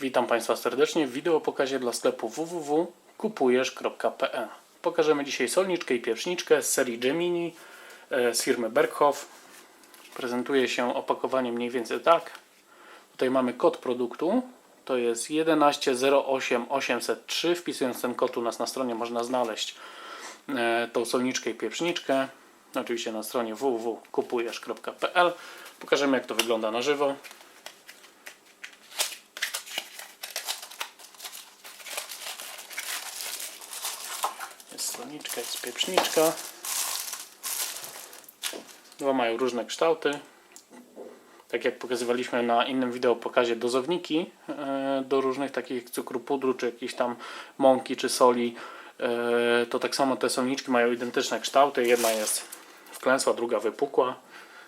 Witam Państwa serdecznie w wideopokazie dla sklepu www.kupujesz.pl Pokażemy dzisiaj solniczkę i pieprzniczkę z serii Gemini e, z firmy Berghoff. Prezentuje się opakowanie mniej więcej tak. Tutaj mamy kod produktu. To jest 1108803. Wpisując ten kod u nas na stronie można znaleźć e, tą solniczkę i pieprzniczkę. Oczywiście na stronie www.kupujesz.pl Pokażemy jak to wygląda na żywo. Jest solniczka, jest pieprzniczka. Dwa mają różne kształty. Tak jak pokazywaliśmy na innym wideo pokazie dozowniki e, do różnych takich cukru pudru, czy jakiejś tam mąki, czy soli, e, to tak samo te solniczki mają identyczne kształty. Jedna jest wklęsła, druga wypukła.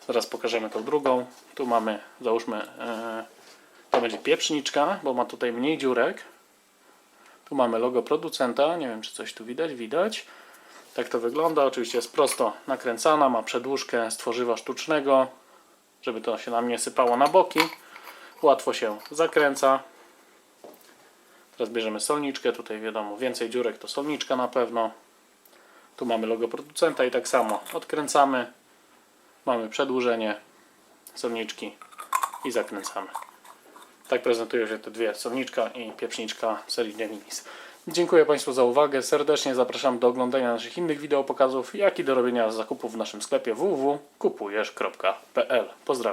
Zaraz pokażemy tą drugą. Tu mamy, załóżmy, e, to będzie pieprzniczka, bo ma tutaj mniej dziurek. Tu mamy logo producenta, nie wiem czy coś tu widać, widać. Tak to wygląda, oczywiście jest prosto nakręcana, ma przedłużkę z tworzywa sztucznego, żeby to się nam nie sypało na boki. Łatwo się zakręca. Teraz bierzemy solniczkę, tutaj wiadomo więcej dziurek to solniczka na pewno. Tu mamy logo producenta i tak samo odkręcamy. Mamy przedłużenie solniczki i zakręcamy. Tak prezentują się te dwie, solniczka i pieprzniczka serii Geminis. Dziękuję Państwu za uwagę. Serdecznie zapraszam do oglądania naszych innych wideopokazów, jak i do robienia zakupów w naszym sklepie www.kupujesz.pl. Pozdrawiam.